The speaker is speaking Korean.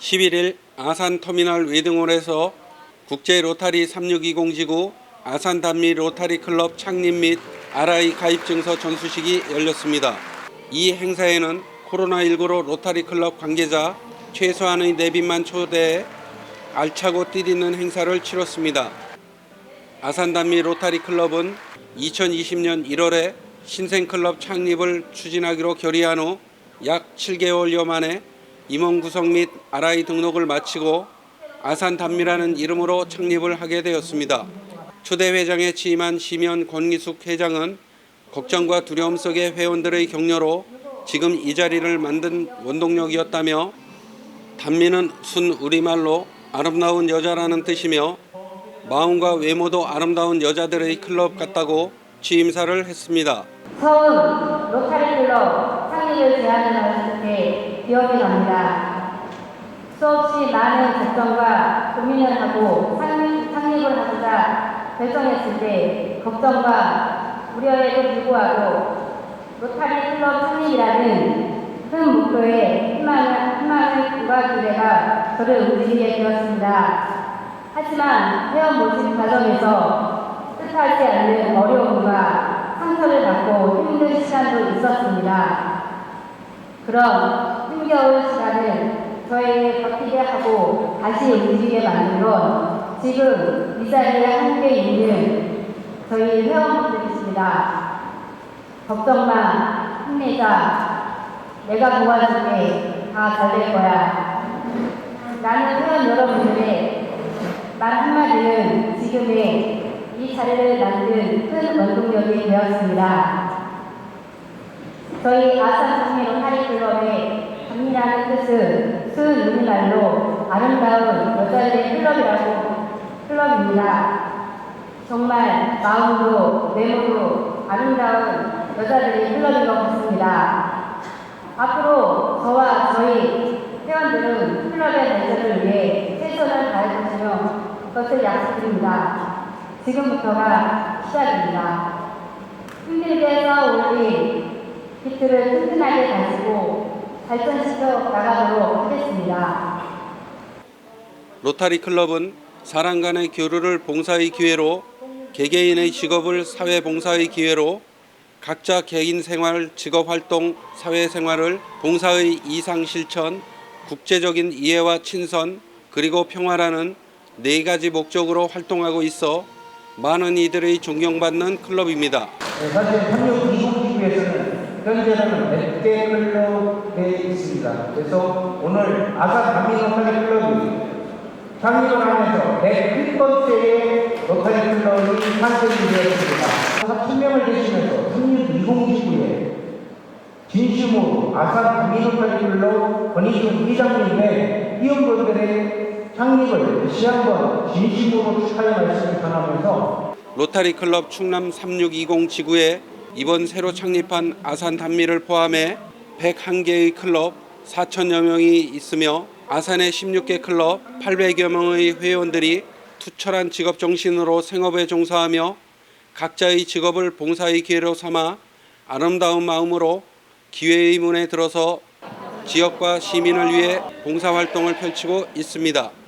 11일 아산터미널 웨딩홀에서 국제 로타리 3620 지구 아산 단미 로타리 클럽 창립 및 RI 가입 증서 전수식이 열렸습니다. 이 행사에는 코로나19로 로타리 클럽 관계자 최소한의 내빈만 초대해 알차고 뜻있는 행사를 치렀습니다. 아산 단미 로타리 클럽은 2020년 1월에 신생클럽 창립을 추진하기로 결의한 후 약 7개월여 만에 임원 구성 및 RI 등록을 마치고 아산 단미라는 이름으로 창립을 하게 되었습니다. 초대 회장에 취임한 심연 권기숙 회장은 걱정과 두려움 속의 회원들의 격려로 지금 이 자리를 만든 원동력이었다며 단미는 순 우리말로 아름다운 여자라는 뜻이며 마음과 외모도 아름다운 여자들의 클럽 같다고 취임사를 했습니다. 서울 로타리 클럽 기억이 납니다. 수없이 많은 걱정과 고민을 하고 창립을 하고자 결정했을 때 걱정과 우려에도 불구하고 로타리 클럽 창립이라는 큰 목표에 희망을, 희망을 구할 기회가 저를 움직이게 되었습니다. 하지만 회원 모집 과정에서 뜻하지 않는 어려움과 상처를 받고 힘든 시간도 있었습니다. 그런 힘겨운 시간을 저에게 버티게 하고 다시 움직이게 건 지금 이 자리에 함께 있는 저희 회원분들이십니다. 걱정 마, 힘내자. 내가 도와줄게. 다 잘 될 거야. 나는 회원 여러분들의 말 한마디는 지금의 이 자리를 만든 큰 원동력이 되었습니다. 저희 아산 장미로 파리클럽의 장미라는 뜻은 순 우리말로 아름다운 여자들의 클럽이라고 클럽입니다. 정말 마음도 외모도 아름다운 여자들의 클럽인 것 같습니다. 앞으로 저와 저희 회원들은 클럽의 발전을 위해 최선을 것이며 그것을 약속드립니다. 지금부터가 시작입니다. 힘들게 쌓아올린 기틀을 튼튼하게 다지고 발전시켜 나가도록 하겠습니다. 로타리 클럽은 사람 간의 교류를 봉사의 기회로 개개인의 직업을 사회 봉사의 기회로 각자 개인 생활, 직업 활동, 사회 생활을 봉사의 이상 실천, 국제적인 이해와 친선, 그리고 평화라는 네 가지 목적으로 활동하고 있어 많은 이들의 존경받는 클럽입니다. 네, 사실 3620기구에서는 현재는 100개 클럽에 있습니다. 그래서 오늘 아산 단미 로타리 클럽이 창립을 하면서 101번째의 로타리 클럽이 탄생이 되었습니다. 1000명을 계시면서 3620기구에 진심으로 아산 단미 로타리 클럽 권희준 회장님의 회원분들의 창립을 다시 한번 진심으로 축하의 말씀을 전하면서 로타리 클럽 충남 3620 지구에 이번 새로 창립한 아산 단미를 포함해 101개의 클럽 4천여 명이 있으며 아산의 16개 클럽 800여 명의 회원들이 투철한 직업 정신으로 생업에 종사하며 각자의 직업을 봉사의 기회로 삼아 아름다운 마음으로 기회의 문에 들어서 지역과 시민을 위해 봉사 활동을 펼치고 있습니다.